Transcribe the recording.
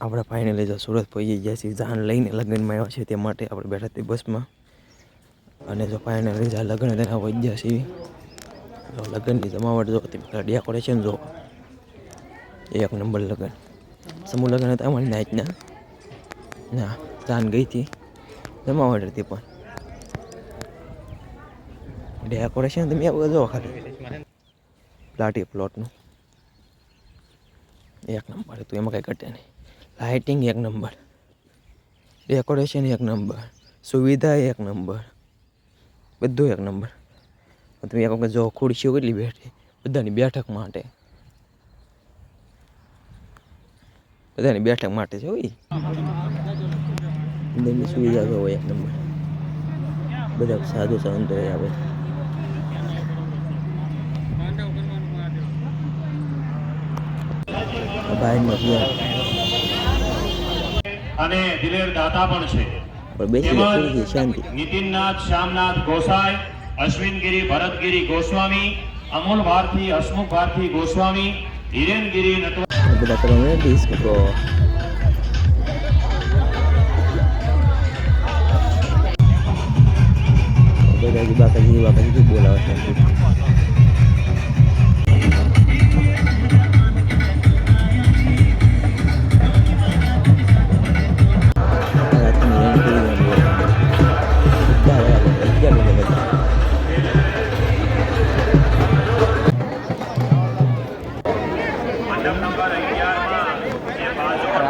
આપણે ફાઇનલી જો સુરત પહોંચી ગયા છીએ, જાન લઈને લગ્નમાં આવ્યા છે તે માટે આપણે બેઠા હતી બસમાં અને જો ફાઇનલી જ્યાં લગ્ન તેના ગયા છીએ. જો લગ્નની જમાવટ જો પેલા ડેકોરેશન જો. એક નંબર લગ્ન. સમૂહ લગ્ન હતા અમારી નાઈટના ના. જાન ગઈ હતી. જમાવટ હતી પણ. ડેકોરેશન તમે આ જો ખાલી. પ્લાટી પ્લોટનું એક નંબર હતું, એમાં કંઈ ઘટે નહીં. લાઇટિંગ એક નંબર. ડેકોરેશન એક નંબર. સુવિધા એક નંબર. બધું એક નંબર. તમે એક વખત જો ખુરશીઓ કેટલી બેઠી. બધાની બેઠક માટે. બધાની બેઠક માટે છે હોય. બધાની સુવિધા તો હોય એક નંબર. બધા સાધુ સંતો હોય આવે. ભાઈ ગયા. અને દિલેર દાતા પણ છે. શાંતિ. નીતિનનાથ શ્યામનાથ ગોસાઈ અશ્વિનગીરી ભરતગીરી ગોસ્વામી અમૂલ ભારતી હસમુખ ભારતી ગોસ્વામી હિરેનગીરી નટવા આ બધા કરવાનું ડિસ્ક તો